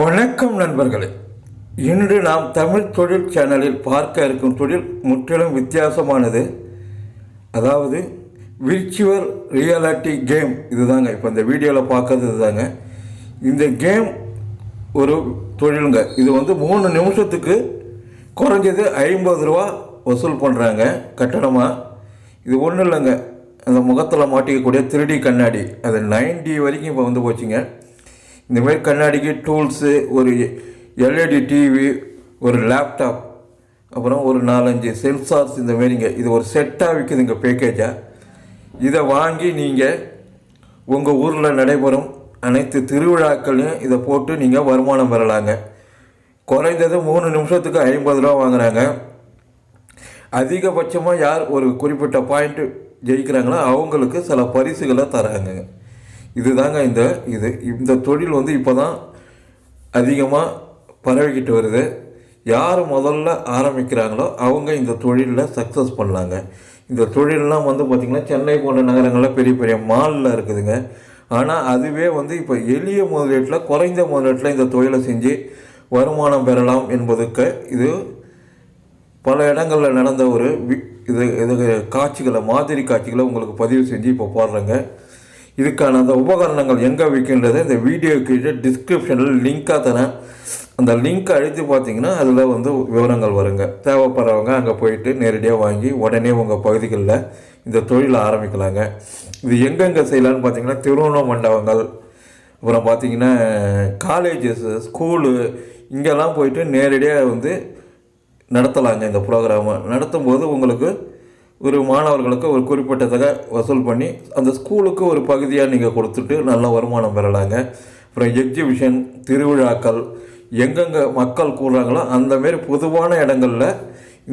வணக்கம் நண்பர்களே. இன்று நாம் தமிழ் தொழில் சேனலில் பார்க்க இருக்கும் தொழில் முற்றிலும் வித்தியாசமானது. அதாவது விர்ச்சுவல் ரியாலிட்டி கேம் இதுதாங்க. இப்போ இந்த வீடியோவில் பார்க்கறது இதுதாங்க. இந்த கேம் ஒரு தொழிலுங்க. இது வந்து மூணு நிமிஷத்துக்கு குறைஞ்சது ஐம்பது ரூபா வசூல் பண்ணுறாங்க கட்டணமாக இது ஒன்றும் இல்லைங்க. அந்த முகத்தில் மாட்டிக்கக்கூடிய திருடி கண்ணாடி. அது 90 வரைக்கும் இப்போ வந்து போச்சுங்க. இந்த மாதிரி கண்ணாடிக்கு டூல்ஸு ஒரு எல்இடி டிவி ஒரு லேப்டாப் அப்புறம் ஒரு நாலஞ்சு சென்சார்ஸ் இந்த மாரிங்க இது ஒரு செட்டாக விற்குதுங்க பேக்கேஜாக இதை வாங்கி நீங்கள் உங்கள் ஊரில் நடைபெறும் அனைத்து திருவிழாக்களையும் இதை போட்டு நீங்கள் வருமானம் பெறலாங்க. குறைந்தது மூணு நிமிஷத்துக்கு ஐம்பது ரூபா வாங்குறாங்க. அதிகபட்சமாக யார் ஒரு குறிப்பிட்ட பாயிண்ட்டு ஜெயிக்கிறாங்களோ அவங்களுக்கு சில பரிசுகளை தராங்க இதுதாங்க இந்த இது இந்த தொழில் வந்து இப்போ தான் அதிகமாக பரவிக்கிட்டு வருது. யார் முதல்ல ஆரம்பிக்கிறாங்களோ அவங்க இந்த தொழிலில் சக்ஸஸ் பண்ணலாங்க இந்த தொழிலெலாம் வந்து பார்த்திங்கன்னா சென்னை போன்ற நகரங்களில் பெரிய பெரிய மாலில் இருக்குதுங்க. ஆனால் அதுவே வந்து இப்போ எளிய முதலீட்டில் குறைந்த முதலீட்டில் இந்த தொழிலை செஞ்சு வருமானம் பெறலாம் என்பதுக்கு இது பல இடங்களில் நடந்த ஒரு வி- இது இது காட்சிகளை மாதிரி காட்சிகளை உங்களுக்கு பதிவு செஞ்சு இப்போ போடுறேங்க. இதுக்கான அந்த உபகரணங்கள் எங்கே விற்கின்றதை இந்த வீடியோ கீழே டிஸ்கிரிப்ஷனில் லிங்காக தரேன். அந்த லிங்க் அழுத்தி பார்த்தீங்கன்னா அதில் வந்து விவரங்கள் வருங்க. தேவைப்படுறவங்க அங்கே போயிட்டு நேரடியாக வாங்கி உடனே உங்கள் பகுதிகளில் இந்த தொழிலை ஆரம்பிக்கலாங்க. இது எங்கெங்கே செய்யலான்னு பார்த்தீங்கன்னா திருமண மண்டபங்கள். அப்புறம் பார்த்தீங்கன்னா காலேஜஸ்ஸு ஸ்கூலு இங்கெல்லாம் போயிட்டு நேரடியாக வந்து நடத்தலாங்க இந்த ப்ரோக்ராமை நடத்தும் போது உங்களுக்கு ஒரு மாணவர்களுக்கு ஒரு குறிப்பிட்ட தொகை வசூல் பண்ணி அந்த ஸ்கூலுக்கு ஒரு பகுதியாக நீங்கள் கொடுத்துட்டு நல்ல வருமானம் பெறலாங்க. அப்புறம் எக்ஸிபிஷன் திருவிழாக்கள் எங்கெங்கே மக்கள் கூடுறாங்களோ அந்த மாரி பொதுவான இடங்களில்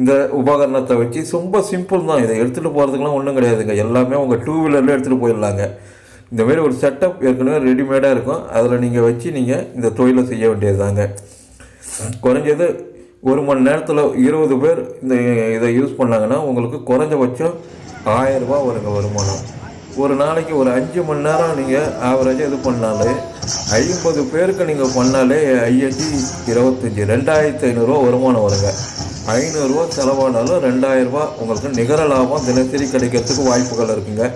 இந்த உபகரணத்தை வச்சு ரொம்ப சிம்பிள் தான். இதை எடுத்துகிட்டு போகிறதுக்குலாம் ஒன்றும் கிடையாதுங்க. எல்லாமே உங்கள் டூ வீலரில் எடுத்துகிட்டு போயிடலாங்க. இந்தமாரி ஒரு செட்டப் ஏற்கனவே ரெடிமேடாக இருக்கும். அதில் நீங்கள் வச்சு நீங்கள் இந்த தொழிலை செய்ய வேண்டியதுதாங்க. குறைஞ்சது ஒரு மணி நேரத்தில் இருபது பேர் இந்த இதை யூஸ் பண்ணாங்கன்னா உங்களுக்கு குறைஞ்சபட்சம் ஆயிரம் வருங்க வருமானம். ஒரு நாளைக்கு ஒரு அஞ்சு மணி நேரம் நீங்கள் ஆவரேஜாக இது பண்ணாலே ஐம்பது பேருக்கு நீங்கள் பண்ணாலே ஐயஞ்சி இருபத்தஞ்சி ரெண்டாயிரத்தி ஐநூறுரூவா வருமானம் வருங்க. ஐநூறுரூவா செலவானாலும் ரெண்டாயிரரூபா உங்களுக்கு நிகர லாபம் தினசரி கிடைக்கிறதுக்கு வாய்ப்புகள் இருக்குங்க.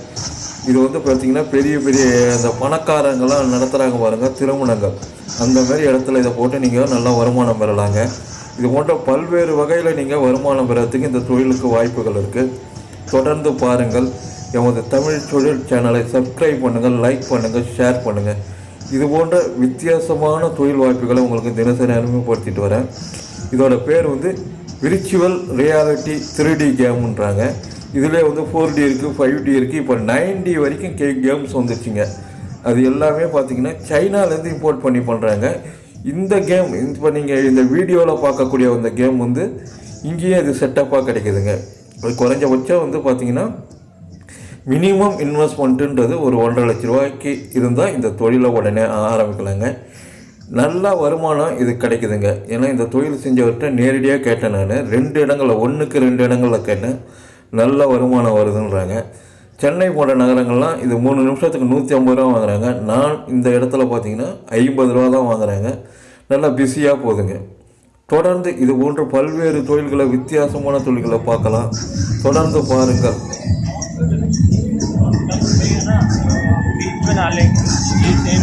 இது வந்து பார்த்தீங்கன்னா பெரிய பெரிய அந்த பணக்காரங்களாம் நடத்துகிறாங்க பாருங்க திருமணங்கள். அந்த மாதிரி இடத்துல இதை போட்டு நீங்கள் நல்லா வருமானம் பெறலாங்க. இது போன்ற பல்வேறு வகையில் நீங்கள் வருமானம் பெறத்துக்கு இந்த தொழிலுக்கு வாய்ப்புகள் இருக்குது தொடர்ந்து பாருங்கள். எமது தமிழ் தொழில் சேனலை சப்ஸ்கிரைப் பண்ணுங்கள் லைக் பண்ணுங்கள் ஷேர் பண்ணுங்கள் இது போன்ற வித்தியாசமான தொழில் வாய்ப்புகளை உங்களுக்கு தினசரி அறிமுகப்படுத்திட்டு வரேன். இதோட பேர் வந்து விரிச்சுவல் ரியாலிட்டி த்ரீ டி கேம்ன்றாங்க. இதில் வந்து ஃபோர் டி இருக்குது ஃபைவ் டி இருக்குது இப்போ நைன் டி வரைக்கும் கே கேம்ஸ் வந்துருச்சுங்க. அது எல்லாமே பார்த்திங்கன்னா சைனாலேருந்து இம்போர்ட் பண்ணி பண்ணுறாங்க இந்த கேம் இப்போ நீங்கள் இந்த வீடியோவில் பார்க்கக்கூடிய அந்த கேம் வந்து இங்கேயே இது செட்டப்பாக கிடைக்குதுங்க. அது குறைஞ்சபட்சம் வந்து பார்த்தீங்கன்னா மினிமம் இன்வெஸ்ட்மெண்ட்டுன்றது ஒரு ஒன்றரை லட்ச ரூபாய்க்கு இருந்தால் இந்த தொழிலை உடனே ஆரம்பிக்கலாங்க. நல்ல வருமானம் இது கிடைக்குதுங்க. ஏன்னா இந்த தொழில் செஞ்சவர்கிட்ட நேரடியாக கேட்டேன் நான். ரெண்டு இடங்களில் ஒன்றுக்கு ரெண்டு இடங்களில் கேட்டேன். நல்ல வருமானம் வருதுன்றாங்க. சென்னை போன்ற நகரங்கள்லாம் இது மூணு நிமிஷத்துக்கு நூற்றி ஐம்பது ரூபா வாங்குறாங்க. நான் இந்த இடத்துல பார்த்தீங்கன்னா ஐம்பது ரூபா தான் வாங்குறாங்க. நல்லா பிஸியாக போகுதுங்க தொடர்ந்து இது போன்ற பல்வேறு தொழில்களை வித்தியாசமான தொழில்களை பார்க்கலாம். தொடர்ந்து பாருங்கள். बीच